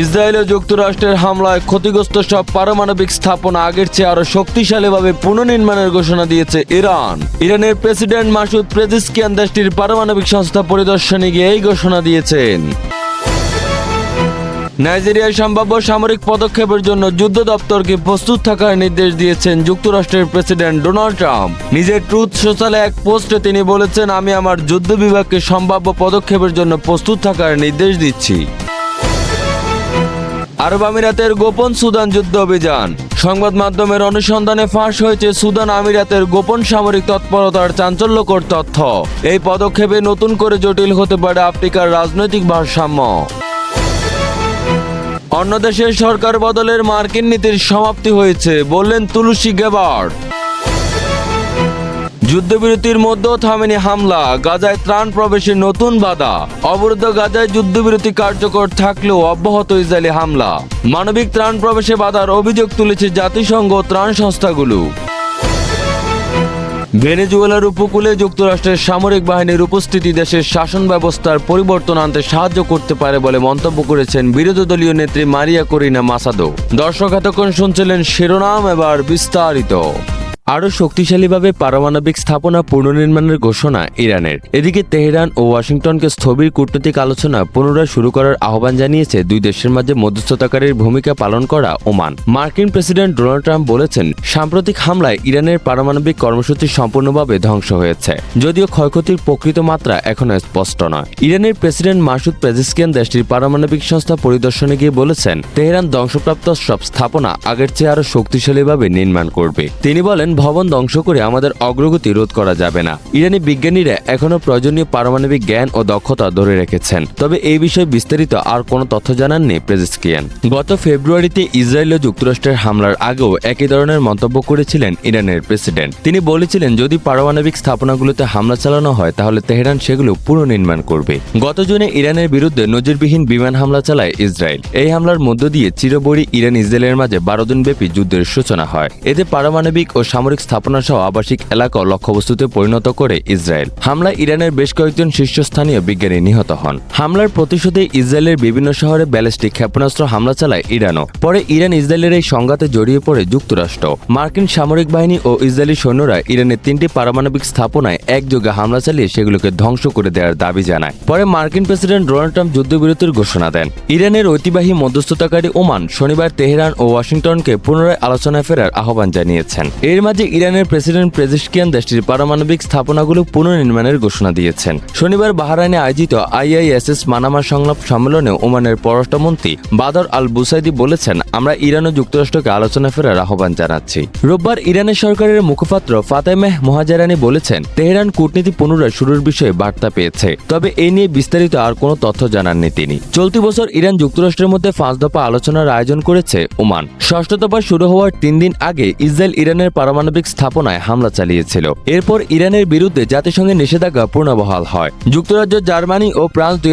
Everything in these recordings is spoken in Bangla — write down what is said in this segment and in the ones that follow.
ইসরায়েল ও যুক্তরাষ্ট্রের হামলায় ক্ষতিগ্রস্ত সব পারমাণবিক স্থাপনা আগের চেয়ে আরও শক্তিশালীভাবে পুনর্নির্মাণের ঘোষণা দিয়েছে ইরান। ইরানের প্রেসিডেন্ট মাসুদ প্রেজিসকিয়ান দেশটির পারমাণবিক সংস্থা পরিদর্শনে গিয়ে এই ঘোষণা দিয়েছেন। নাইজেরিয়ায় সম্ভাব্য সামরিক পদক্ষেপের জন্য যুদ্ধ দপ্তরকে প্রস্তুত থাকার নির্দেশ দিয়েছেন যুক্তরাষ্ট্রের প্রেসিডেন্ট ডোনাল্ড ট্রাম্প। নিজের ট্রুথ সোশ্যালে এক পোস্টে তিনি বলেছেন, আমি আমার যুদ্ধ বিভাগকে সম্ভাব্য পদক্ষেপের জন্য প্রস্তুত থাকার নির্দেশ দিচ্ছি। আরব আমিরাতের গোপন সুদান যুদ্ধ অভিযান। সংবাদ মাধ্যমের অনুসন্ধানে ফাঁস হয়েছে সুদান আমিরাতের গোপন সামরিক তৎপরতার চাঞ্চল্যকর তথ্য। এই পদক্ষেপে নতুন করে জটিল হতে পারে আফ্রিকার রাজনৈতিক ভারসাম্য। অন্য দেশের সরকার বদলের মার্কিন নীতির সমাপ্তি হয়েছে, বললেন তুলসী গেবার্ড যুদ্ধবিরতির মধ্যেও থামেনি হামলা। গাজায় ত্রাণ প্রবেশে নতুন বাধা। অবরুদ্ধ গাজায় যুদ্ধবিরতি কার্যকর থাকলেও অব্যাহত ইসরায়েলি হামলা। মানবিক ত্রাণ প্রবেশে বাধার অভিযোগ তুলেছে জাতিসংঘ ত্রাণ সংস্থাগুলো। ভেনেজুয়েলার উপকূলে যুক্তরাষ্ট্রের সামরিক বাহিনীর উপস্থিতি দেশের শাসন ব্যবস্থার পরিবর্তন আনতে সাহায্য করতে পারে বলে মন্তব্য করেছেন বিরোধী দলীয় নেত্রী মারিয়া করিনা মাসাদো। দর্শক এতক্ষণ শুনছিলেন শিরোনাম, এবার বিস্তারিত। আরও শক্তিশালীভাবে পারমাণবিক স্থাপনা পুনর্নির্মাণের ঘোষণা ইরানের। এদিকে তেহরান ও ওয়াশিংটনকে স্থবির কূটনৈতিক আলোচনা পুনরায় শুরু করার আহ্বান জানিয়েছে দুই দেশের মাঝে মধ্যস্থতাকারীর ভূমিকা পালন করা ওমান। মার্কিন প্রেসিডেন্ট ডোনাল্ড ট্রাম্প বলেছেন, সাম্প্রতিক হামলায় ইরানের পারমাণবিক কর্মসূচি সম্পূর্ণভাবে ধ্বংস হয়েছে, যদিও ক্ষয়ক্ষতির প্রকৃত মাত্রা এখনও স্পষ্ট নয়। ইরানের প্রেসিডেন্ট মাসুদ পেজিসকিয়ান দেশটির পারমাণবিক সংস্থা পরিদর্শনে গিয়ে বলেছেন, তেহরান ধ্বংসপ্রাপ্ত সব স্থাপনা আগের চেয়ে আরও শক্তিশালীভাবে নির্মাণ করবে। তিনি বলেন ভবন ধ্বংস করে আমাদের অগ্রগতি রোধ করা যাবে না। ইরানি বিজ্ঞানীরা এখনও প্রয়োজনীয় পারমাণবিক জ্ঞান ও দক্ষতা ধরে রেখেছেন। তবে এই বিষয়ে বিস্তারিত আর কোনো তথ্য জানাননি প্রেজিসকিয়ান গত ফেব্রুয়ারিতে ইসরায়েল ও যুক্তরাষ্ট্রের হামলার আগেও একই ধরনের মন্তব্য করেছিলেন ইরানের প্রেসিডেন্ট। তিনি বলেছিলেন, যদি পারমাণবিক স্থাপনাগুলোতে হামলা চালানো হয়, তাহলে তেহরান সেগুলো পুনর্নির্মাণ করবে। গত জুনে ইরানের বিরুদ্ধে নজিরবিহীন বিমান হামলা চালায় ইসরায়েল। এই হামলার মধ্য দিয়ে চিরবড়ি ইরান ইসরায়েলের মাঝে বারো দিনব্যাপী যুদ্ধের সূচনা হয়। এতে পারমাণবিক ও সামরিক স্থাপনা সহ আবাসিক এলাকা লক্ষ্যবস্তুতে পরিণত করে ইসরায়েল। হামলায় ইরানের বেশ কয়েকজন শীর্ষস্থানীয় বিজ্ঞানী নিহত হন। হামলার প্রতিশোধে ইসরায়েলের বিভিন্ন শহরে ব্যালিস্টিক ক্ষেপণাস্ত্র হামলা চালায় ইরানও। পরে ইরান ইসরায়েলের এই সংঘাতে জড়িয়ে পড়ে যুক্তরাষ্ট্র। মার্কিন সামরিক বাহিনী ও ইসরায়েলি সৈন্যরা ইরানের তিনটি পারমাণবিক স্থাপনায় একযোগে হামলা চালিয়ে সেগুলোকে ধ্বংস করে দেওয়ার দাবি জানায়। পরে মার্কিন প্রেসিডেন্ট ডোনাল্ড ট্রাম্প যুদ্ধবিরতির ঘোষণা দেন। ইরানের ঐতিবাহী মধ্যস্থতাকারী ওমান শনিবার তেহরান ও ওয়াশিংটনকে পুনরায় আলোচনায় ফেরার আহ্বান জানিয়েছেন। এর মাঝে ইরানের প্রেসিডেন্ট প্রেজিশকিয়ান দেশটির পারমাণবিক স্থাপনাগুলো পুনর্নির্মাণের ঘোষণা দিয়েছেন। শনিবার বাহরাইনে আয়োজিত আইআইএসএস মানামা সংলাপ সম্মেলনে ওমানের পররাষ্ট্রমন্ত্রী বাদর আল বুসাইদি বলেছেন, আমরা ইরান ও যুক্তরাষ্ট্রকে আলোচনা ফেরার আহ্বান জানাচ্ছি। রোববার ইরানের সরকারের মুখপাত্র ফাতেমেহ মহাজারানি বলেছেন, তেহরান কূটনীতি পুনরায় শুরুর বিষয়ে বার্তা পেয়েছে, তবে এ নিয়ে বিস্তারিত আর কোনো তথ্য জানাননি তিনি। চলতি বছর ইরান যুক্তরাষ্ট্রের মধ্যে পাঁচ দফা আলোচনার আয়োজন করেছে ওমান। ষষ্ঠ দফা শুরু হওয়ার তিন দিন আগে ইসরায়েল ইরানের পারমাণবিক স্থাপনায় হামলা চালিয়েছিল। এরপর ইরানের বিরুদ্ধে জাতিসংঘের নিষেধাজ্ঞা পুনর্বহাল হয়। যুক্তরাজ্য, জার্মানি ও ফ্রান্স দুই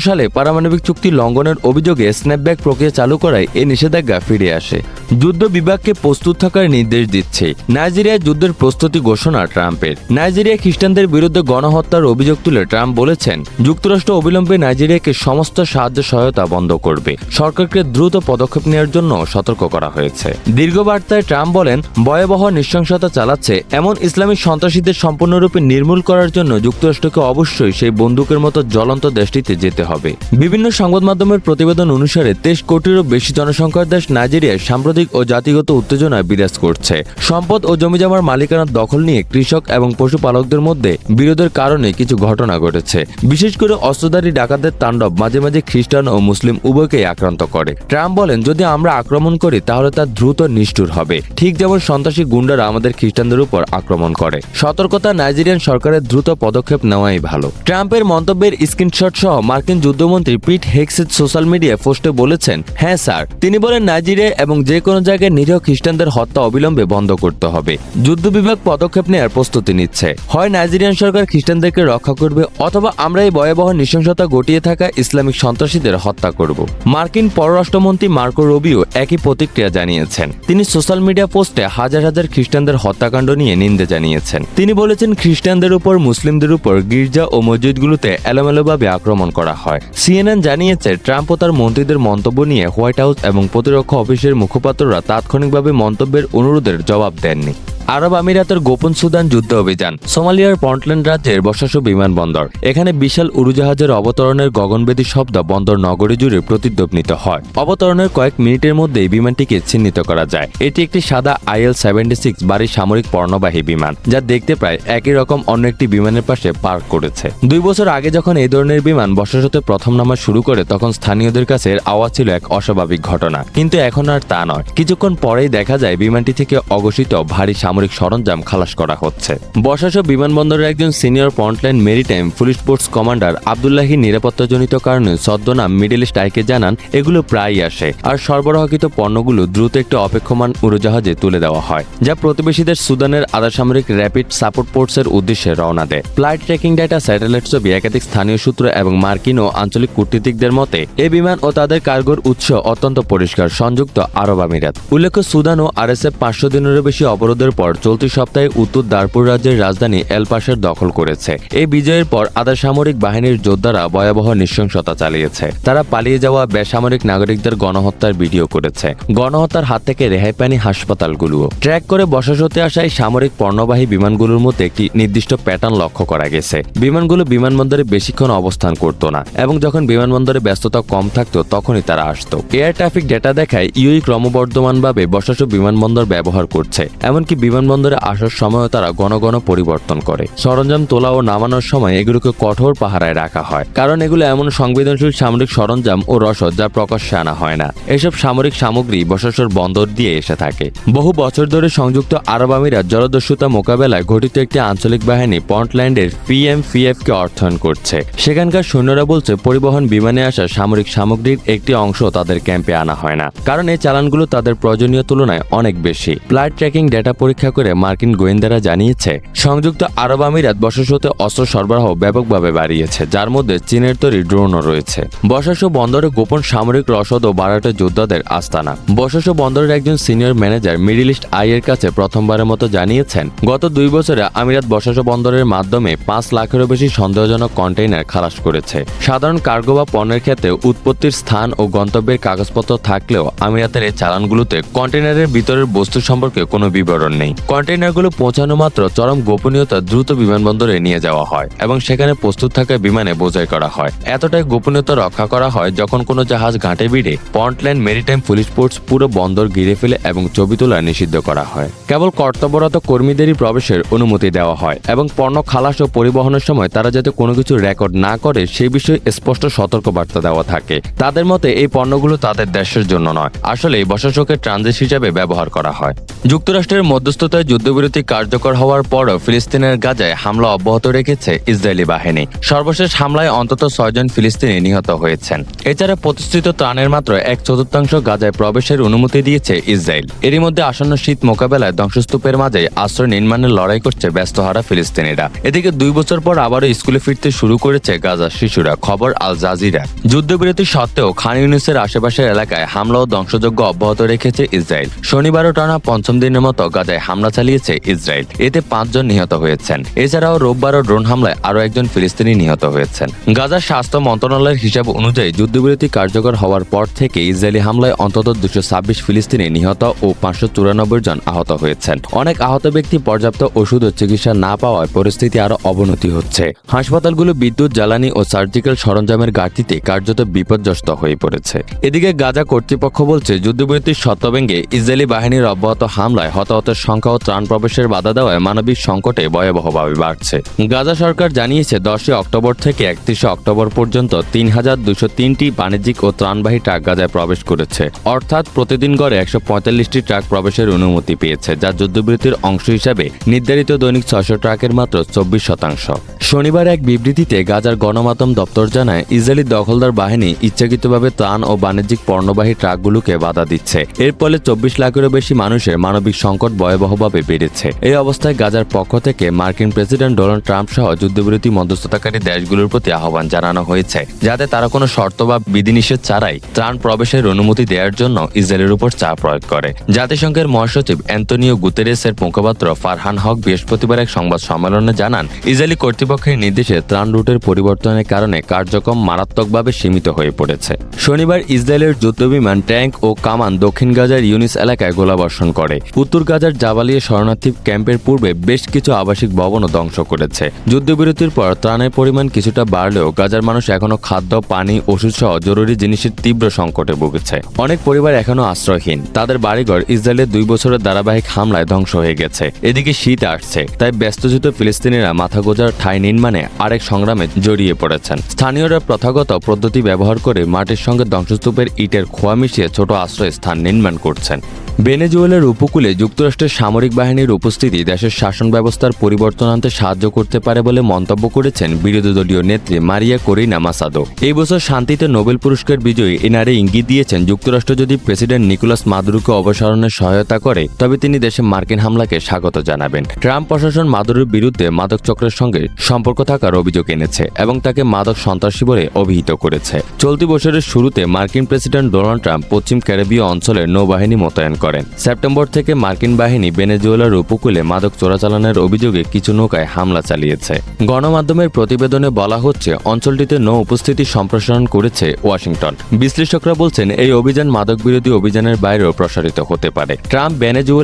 সালে পারমাণবিক চুক্তি লঙ্ঘনের অভিযোগে স্ন্যাপব্যাক প্রক্রিয়া চালু করায় এই নিষেধাজ্ঞা ফিরে আসে। যুদ্ধ বিভাগকে প্রস্তুত থাকার নির্দেশ দিচ্ছে নাইজেরিয়ায় যুদ্ধের প্রস্তুতি ঘোষণা ট্রাম্পের। নাইজেরিয়া খ্রিস্টানদের বিরুদ্ধে গণহত্যার অভিযোগ তুলে ট্রাম্প বলেছেন, যুক্তরাষ্ট্র অবিলম্বে নাইজেরিয়াকে সমস্ত সাহায্য সহায়তা বন্ধ করবে। সরকারকে দ্রুত পদক্ষেপ নেওয়ার জন্য সতর্ক করা হয়েছে। দীর্ঘ বার্তায় ট্রাম্প বলেন, ভয়াবহ নৃশংসতা চালাচ্ছে, এমন ইসলামিক সন্ত্রাসীদের সম্পূর্ণরূপে নির্মূল করার জন্য যুক্তরাষ্ট্রকে অবশ্যই সেই বন্দুকের মতো জ্বলন্ত দেশটিতে যেতে হবে। বিভিন্ন সংবাদ মাধ্যমের প্রতিবেদন অনুসারে তেইশ কোটিরও বেশি জনসংখ্যার দেশ নাইজেরিয়ায় সাম্প্রতিক ও জাতিগত উত্তেজনায় বিরাজ করছে। সম্পদ ও জমিজমার মালিকানার দখল নিয়ে কৃষক এবং পশুপালকদের মধ্যে বিরোধের কারণে কিছু ঘটনা ঘটেছে। বিশেষ করে অস্ত্রধারী ডাকাতদের তাণ্ডব মাঝে মাঝে খ্রিস্টান ও মুসলিম উভয়কেই আক্রান্ত করে। ট্রাম্প বলেন, যদি আমরা আক্রমণ করি, তাহলে তা দ্রুত নিষ্ঠুর হবে। ঠিক যেমন সন্ত্রাসী গুন্ডারা আমাদের খ্রিস্টানদের উপর আক্রমণ করে। সতর্কতা নাইজেরিয়ান সরকারের দ্রুত পদক্ষেপ নেওয়াই ভালো। ট্রাম্পের মন্তব্যের স্ক্রিনশট সহ মার্কিন যুদ্ধমন্ত্রী পিট হেক্সের সোশ্যাল মিডিয়ায় পোস্টে বলেছেন হ্যাঁ স্যার, তিনি বলেন নাইজেরিয়া এবং যে কোনো জায়গায় নিরীহ খ্রিস্টানদের হত্যা অবিলম্বে বন্ধ করতে হবে। যুদ্ধ বিভাগ পদক্ষেপ নেওয়ার প্রস্তুতি নিচ্ছে। হয় নাইজেরিয়ান সরকার খ্রিস্টানদেরকে রক্ষা করবে অথবা আমরা এই ভয়াবহ নৃশংসতা ঘটিয়ে থাকা ইসলামিক সন্ত্রাসীদের হত্যা করব। মার্কিন পররাষ্ট্রমন্ত্রী মার্কো রবিও একই প্রতিক্রিয়া জানিয়েছেন। তিনি সোশ্যাল মিডিয়া পোস্টে হাজার হাজার খ্রিস্টানদের হত্যাকাণ্ড নিয়ে নিন্দে জানিয়েছেন। তিনি বলেছেন, খ্রিস্টানদের উপর, মুসলিমদের উপর গির্জা ও মসজিদগুলোতে এলোমেলোভাবে আক্রমণ করা হয়। সিএনএন জানিয়েছে, ট্রাম্প ও তার মন্ত্রীদের মন্তব্য নিয়ে হোয়াইট হাউস এবং প্রতিরক্ষা অফিসের মুখপাত্ররা তাৎক্ষণিকভাবে মন্তব্যের অনুরোধের জবাব দেননি। আরব আমিরাতের গোপন সুদান যুদ্ধ অভিযান, সোমালিয়ার পন্টল্যান্ড রাজ্যের বসাসু বিমানবন্দর। এখানে বিশাল উড়োজাহাজের অবতরণের গগনবেদী শব্দ বন্দর নগরী জুড়ে প্রতিধ্বনিত হয়। অবতরণের কয়েক মিনিটের মধ্যেই বিমানটিকে চিহ্নিত করা যায়। এটি একটি সাদা আইএল সেভেন্টি সিক্স বাড়ির সামরিক পণ্যবাহী বিমান, যা দেখতে প্রায় একই রকম অন্য একটি বিমানের পাশে পার্ক করেছে। দুই বছর আগে যখন এই ধরনের বিমান বসাসতে প্রথম নামা শুরু করে, তখন স্থানীয়দের কাছে আওয়াজ ছিল এক অস্বাভাবিক ঘটনা। কিন্তু এখন আর তা নয়। কিছুক্ষণ পরেই দেখা যায় বিমানটি থেকে অঘোষিত ভারী সামরিক সরঞ্জাম খালাস করা হচ্ছে। বসাস বিমানবন্দরের একজন senior Puntland maritime police force commander Abdullahi নিরাপত্তাজনিত কারণে ছদ্মনাম মিডল ইস্ট আইকে জানান, এগুলো প্রায়ই আসে। আর সরবরাহকৃত পণ্যগুলো দ্রুত একটি অপেক্ষমান উড়োজাহাজে তুলে দেওয়া হয় প্রতিবেশীদের সুদানের আধা সামরিক র্যাপিড সাপোর্ট ফোর্সের উদ্দেশ্যে রওনা দেয়। ফ্লাইট ট্র্যাকিং ডেটা, স্যাটেলাইট ছবি, একাধিক স্থানীয় সূত্র এবং মার্কিন ও আঞ্চলিক কূটনীতিকদের মতে এই বিমান ও তাদের কার্গোর উৎস অত্যন্ত পরিষ্কার, সংযুক্ত আরব আমিরাত। উল্লেখ্য, সুদান ও আরএসএফ পাঁচশো দিনেরও বেশি অবরোধের পর চলতি সপ্তাহে উত্তর দারপুর রাজ্যের রাজধানী এলপাশের দখল করেছে। এই বিজয়ের পর আধা সামরিক বাহিনীর যোদ্ধারা ভয়াবহ নৃশংসতা চালিয়েছে। তারা পালিয়ে যাওয়া বেসামরিক নাগরিকদের গণহত্যার ভিডিও করেছে। গণহত্যার হাত থেকে রেহাই পায়নি হাসপাতালগুলোও। ট্র্যাক করে বসাসতে আসা এই সামরিক পণ্যবাহী বিমানগুলোর মধ্যে একটি নির্দিষ্ট প্যাটার্ন লক্ষ্য করা গেছে। বিমানগুলো বিমানবন্দরে বেশিক্ষণ অবস্থান করতো না এবং যখন বিমানবন্দরে ব্যস্ততা কম থাকতো, তখনই তারা আসতো। এয়ার ট্রাফিক ডেটা দেখায় ইউই ক্রমবর্ধমানভাবে বসাস বিমানবন্দর ব্যবহার করছে, এমনকি বিমানবন্দরে আসার সময়ও তারা ঘন ঘন পরিবর্তন করে। সরঞ্জাম তোলা ও নামানোর সময় এগুলোকে কঠোর পাহারায় রাখা হয়, কারণ এগুলো এমন সংবেদনশীল সামরিক সরঞ্জাম ও রসদ যা প্রকাশ্যে আনা হয় না। এসব সামরিক সামগ্রী বসাসর বন্দর দিয়ে এসে থাকে। বহু বছর ধরে সংযুক্ত আরব আমিরাত জলদস্যুতা মোকাবেলায় গঠিত একটি আঞ্চলিক বাহিনী পন্টল্যান্ডের পিএমপিএফ কে অর্থায়ন করছে। সেখানকার সৈন্যরা বলছে, পরিবহন বিমানে আসা সামরিক সামগ্রীর একটি অংশ তাদের ক্যাম্পে আনা হয় না, কারণ এই চালানগুলো তাদের প্রয়োজনীয় তুলনায় অনেক বেশি। ফ্লাইট ট্র্যাকিং ডেটা পরীক্ষা করে মার্কিন গোয়েন্দারা জানিয়েছে, সংযুক্ত আরব আমিরাত বসাসতে অস্ত্র সরবরাহ ব্যাপকভাবে বাড়িয়েছে, যার মধ্যে চীনের তৈরি ড্রোনও রয়েছে। বসাসো বন্দরে গোপন সামরিক রসদ ও বারাটে যোদ্ধাদের আস্তানা। বসাসো বন্দরের একজন senior manager Middle East Eye এর কাছে প্রথমবারের মতো জানিয়েছেন। গত দুই বছরে আমিরাত বসাসো বন্দরের মাধ্যমে পাঁচ লাখেরও বেশি সন্দেহজনক কন্টেইনার খালাস করেছে। সাধারণ কার্গো বা পণ্যের ক্ষেত্রে উৎপত্তির স্থান ও গন্তব্যের কাগজপত্র থাকলেও আমিরাতের এই চালানগুলোতে কন্টেইনারের ভিতরের বস্তু সম্পর্কে কোনো বিবরণ নেই। কন্টেইনারগুলো পৌঁছানো মাত্র চরম গোপনীয়তা দ্রুত বিমানবন্দরে নিয়ে যাওয়া হয় এবং সেখানে প্রস্তুত থাকা বিমানে বোঝাই করা হয়। এতটাই গোপনীয়তা রক্ষা করা হয় যখন কোনো জাহাজ ঘাটে ভিড়ে পন্টল্যান্ড মেরিটাইম পুলিশ ফোর্স পুরো বন্দর ঘিরে ফেলে এবং ছবি তোলা নিষিদ্ধ করা হয়। কেবল কর্তব্যরত কর্মীদেরই প্রবেশের অনুমতি দেওয়া হয় এবং পণ্য খালাস ও পরিবহনের সময় তারা যাতে কোনো কিছু রেকর্ড না করে সেই বিষয়ে স্পষ্ট সতর্কবার্তা দেওয়া থাকে। তাদের মতে, এই পণ্যগুলো তাদের দেশের জন্য নয়। আসলে বসাসকের ট্রানজিট হিসাবে ব্যবহার করা হয়। যুক্তরাষ্ট্রের মধ্যস্থতায় যুদ্ধবিরতি কার্যকর হওয়ার পরও ফিলিস্তিনের গাজায় হামলা অব্যাহত রেখেছে ইসরায়েলি বাহিনী। সর্বশেষ হামলায় অন্তত ছয়জন ফিলিস্তিনি নিহত হয়েছেন। এছাড়া প্রতিষ্ঠিত ত্রাণের মাত্র এক চতুর্থাংশ গাজায় প্রবেশের অনুমতি দিয়েছে ইসরায়েল। এরই মধ্যে আসন্ন শীত মোকাবেলায় ধ্বংসস্তূপের মাঝে আশ্রয় নির্মাণের লড়াই করছে ব্যস্তহারা ফিলিস্তিনিরা। এদিকে দুই বছর পর আবারও স্কুলে ফিরতে শুরু করেছে গাজার শিশুরা, খবর আল জাজিরা। যুদ্ধবিরতি সত্ত্বেও খান ইউনিসের আশেপাশের এলাকায় হামলা ও ধ্বংসযজ্ঞ অব্যাহত রেখেছে ইসরায়েল। শনিবারও টানা পঞ্চম দিনের মতো গাজায় হামলা চালিয়েছে ইসরায়েল। এতে পাঁচজন নিহত হয়েছেন। এছাড়াও রোববারও ড্রোন হামলায় আরও একজন ফিলিস্তিনি নিহত হয়েছেন। গাজার স্বাস্থ্য মন্ত্রণালয়ের হিসাব অনুযায়ী যুদ্ধবিরতি কার্যকর হওয়ার পর থেকে ইসরায়েলি হামলায় অন্তত দুশো ছাব্বিশ ফিলিস্তিনি নিহত ও পাঁচশো চুরানব্বই জন আহত হয়েছেন। অনেক আহত ব্যক্তি পর্যাপ্ত ওষুধ ও চিকিৎসা না পাওয়ায় পরিস্থিতি আরও অবনতি হচ্ছে। হাসপাতালগুলো বিদ্যুৎ, জ্বালানি ও সার্জিক্যাল সরঞ্জামের ঘাটতিতে কার্যত বিপর্যস্ত হয়ে পড়েছে। এদিকে গাজা কর্তৃপক্ষ বলছে, যুদ্ধবিরতির শর্তভেঙ্গে ইসরায়েলি বাহিনীর অব্যাহত হামলায় হতাহতের সংখ্যা ও ত্রাণ প্রবেশের বাধা দেওয়ায় মানবিক সংকটে ভয়াবহভাবে বাড়ছে। গাজা সরকার জানিয়েছে, দশই অক্টোবর থেকে একত্রিশে অক্টোবর পর্যন্ত তিন হাজার দুশো তিনটি বাণিজ্যিক ও ত্রাণবাহী ট্রাক গাজায় প্রবেশ করেছে। অর্থাৎ প্রতিদিন গড়ে একশো পঁয়তাল্লিশটি ট্রাক প্রবেশের অনুমতি পেয়েছে। যা যুদ্ধবিরতির অংশ হিসাবে নির্ধারিত দৈনিক ছয়শো ট্রাকের মাত্র চব্বিশ শতাংশ। শনিবার এক বিবৃতিতে গাজার গণমাধ্যম দপ্তর জানায়, ইসরায়েলি দখলদার বাহিনী ইচ্ছাকৃতভাবে ত্রাণ ও বাণিজ্যিক পণ্যবাহী ট্রাকগুলোকে বাধা দিচ্ছে। এর ফলে চব্বিশ লাখেরও বেশি মানুষের মানবিক সংকট ভয়াবহভাবে বেড়েছে। এই অবস্থায় গাজার পক্ষ থেকে মার্কিন প্রেসিডেন্ট ডোনাল্ড ট্রাম্প সহ যুদ্ধবিরতি মধ্যস্থতাকারী দেশগুলোর প্রতি আহ্বান জানানো হয়েছে, যাতে তারা কোনো শর্ত বা বিধিনিষেধ ছাড়াই ত্রাণ প্রবেশের অনুমতি দেওয়ার জন্য ইসরায়েলের উপর চাপ প্রয়োগ করে। জাতিসংঘের মহাসচিব অ্যান্তনিও গুতেরেসের মুখপাত্র ফারহান হক বৃহস্পতিবার এক সংবাদ সম্মেলনে জানান, ইসরায়েলি কর্তৃপক্ষের নির্দেশে ত্রাণ রুটের পরিবর্তনের কারণে কার্যক্রম মারাত্মকভাবে সীমিত হয়ে পড়েছে। শনিবার ইসরায়েলের যুদ্ধবিমান, ট্যাঙ্ক ও কামান দক্ষিণ গাজার ইউনিস এলাকায় গোলাবর্ষণ করে। উত্তর গাজার জাবালিয়া শরণার্থী ক্যাম্পের পূর্বে বেশ কিছু আবাসিক ভবনও ধ্বংস করেছে। যুদ্ধবিরতির পর ত্রাণের পরিমাণ কিছুটা বাড়লেও গাজার মানুষ এখনও খাদ্য, পানি ওষুধ সহ জরুরি জিনিসের তীব্র সংকটে ভুগেছে। অনেক পরিবার এখনও আশ্রয়হীন। তাদের বাড়িঘর ইসরায়েলের দুই বছরের ধারাবাহিক হামলায় ধ্বংস হয়ে গেছে। এদিকে শীত আসছে, তাই ব্যস্তচিত ফিলিস্তিনিরা মাথা গোজার ঠাঁই নির্মাণে আরেক সংগ্রামে জড়িয়ে পড়েছেন। স্থানীয়রা প্রথাগত পদ্ধতি ব্যবহার করে মাটির সঙ্গে ধ্বংসস্তূপের ইটের খোয়া মিশিয়ে ছোট আশ্রয় স্থান নির্মাণ করছেন। ভেনেজুয়েলার উপকূলে যুক্তরাষ্ট্রের সামরিক বাহিনীর উপস্থিতি দেশের শাসন ব্যবস্থার পরিবর্তন আনতে সাহায্য করতে পারে বলে মন্তব্য করেছেন বিরোধী দলীয় নেত্রী মারিয়া করিনা মাসাদো। এই বছর শান্তিতে নোবেল পুরস্কার বিজয়ী এনারে ইঙ্গিত দিয়েছেন যুক্তরাষ্ট্র যদি প্রেসিডেন্ট নিকোলাস মাদুরোকে অপসারণে সহায়তা করে, তবে তিনি দেশে মার্কিন হামলাকে স্বাগত জানাবেন। ট্রাম্প প্রশাসন মাদুরোর বিরুদ্ধে মাদক চক্রের সঙ্গে সম্পর্ক থাকার অভিযোগ এনেছে এবং তাকে মাদক সন্ত্রাসী বলে অভিহিত করেছে। চলতি বছরের শুরুতে মার্কিন প্রেসিডেন্ট ডোনাল্ড ট্রাম্প পশ্চিম ক্যারিবীয় অঞ্চলে নৌবাহিনী মোতায়েন করেন। সেপ্টেম্বর থেকে মার্কিন বাহিনী ভেনেজুয়েলার উপকূলে মাদক চোরাচালানের অভিযোগে কিছু নৌকায় হামলা চালিয়েছে। গণমাধ্যমের প্রতিবেদনে বলা হচ্ছে, অঞ্চলটিতে নৌ উপস্থিতি সম্প্রসারণ করেছে ওয়াশিংটন। বিশ্লেষকরা বলছেন, এই অভিযান মাদক বিরোধী অভিযানের বাইরেও প্রসারিত হতে পারে। ট্রাম্প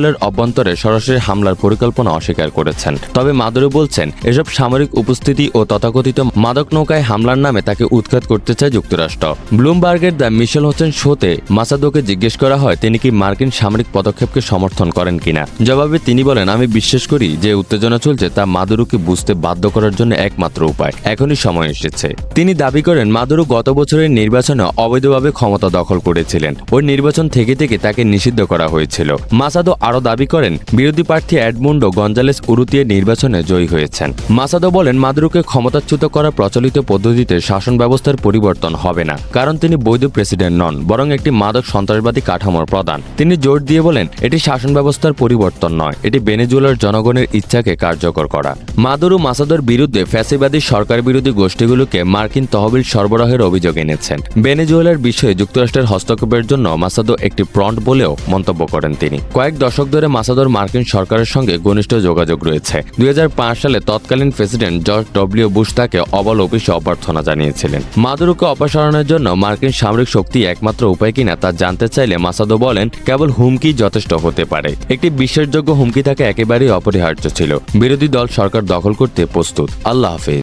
ভেনেজুয়েলার অভ্যন্তরে সরাসরি হামলার পরিকল্পনা অস্বীকার করেছেন। তবে মাদুরো বলছেন, এসব সামরিক উপস্থিতি ও তথাকথিত মাদক নৌকায় হামলার নামে তাকে উৎখাত করতে চায় যুক্তরাষ্ট্র। ব্লুমবার্গের দ্য মিশেল হোসেন শোতে মাসাদোকে জিজ্ঞেস করা হয়, তিনি কি মার্কিন সামরিক পদক্ষেপকে সমর্থন করেন কিনা? জবাবে তিনি বলেন, আমি বিশ্বাস করি যে উত্তেজনা চলছে, তা মাদুরোকে বুঝতে বাধ্য করার জন্য একমাত্র উপায়। এখনই সময় এসেছে। তিনি দাবি করেন, মাদুরো গত বছরের নির্বাচনে অবৈধভাবে ক্ষমতা দখল করেছিলেন। ওই নির্বাচন থেকে থেকে তাকে নিষিদ্ধ করা হয়েছিল। মাসাদো আরও দাবি করেন, বিরোধী প্রার্থী অ্যাডমুন্ডো গঞ্জালেস উরুতিয়ে নির্বাচনে জয়ী হয়েছেন। মাসাদো বলেন, মাদুরোকে ক্ষমতাচ্যুত করা প্রচলিত পদ্ধতিতে শাসন ব্যবস্থার পরিবর্তন হবে না, কারণ তিনি বৈধ প্রেসিডেন্ট নন, বরং একটি মাদক সন্ত্রাসবাদী কাঠামোর প্রধান। তিনি জোর দিয়ে বলেন, এটি শাসন ব্যবস্থার পরিবর্তন নয়, এটি বেনেজুয়েলার জনগণের ইচ্ছাকে কার্যকর করা। মাদুরো মাসাদোর বিরুদ্ধে ফ্যাসিবাদী সরকার বিরোধী গোষ্ঠীগুলোকে মার্কিন তহবিল সরবরাহের অভিযোগ এনেছেন। বেনেজুয়েলার বিষয়ে যুক্তরাষ্ট্রের হস্তক্ষেপের জন্য মাসাদো একটি ফ্রন্ট বলেও মন্তব্য করেন তিনি। কয়েক দশক ধরে মাসাদোর মার্কিন সরকারের সঙ্গে ঘনিষ্ঠ যোগাযোগ রয়েছে। দুই হাজার পাঁচ সালে তৎকালীন প্রেসিডেন্ট জর্জ ডব্লিউ বুশ তাকে অবল অফিসে অভ্যর্থনা জানিয়েছিলেন। মাদুরোকে অপসারণের জন্য মার্কিন সামরিক শক্তি একমাত্র উপায় কিনা তা জানতে চাইলে মাসাদো বলেন, কেবল হুমকি যথেষ্ট হতে পারে। একটি বিশ্বাসযোগ্য হুমকি থাকা একেবারেই অপরিহার্য ছিল। বিরোধী দল সরকার দখল করতে প্রস্তুত। আল্লাহ হাফেজ।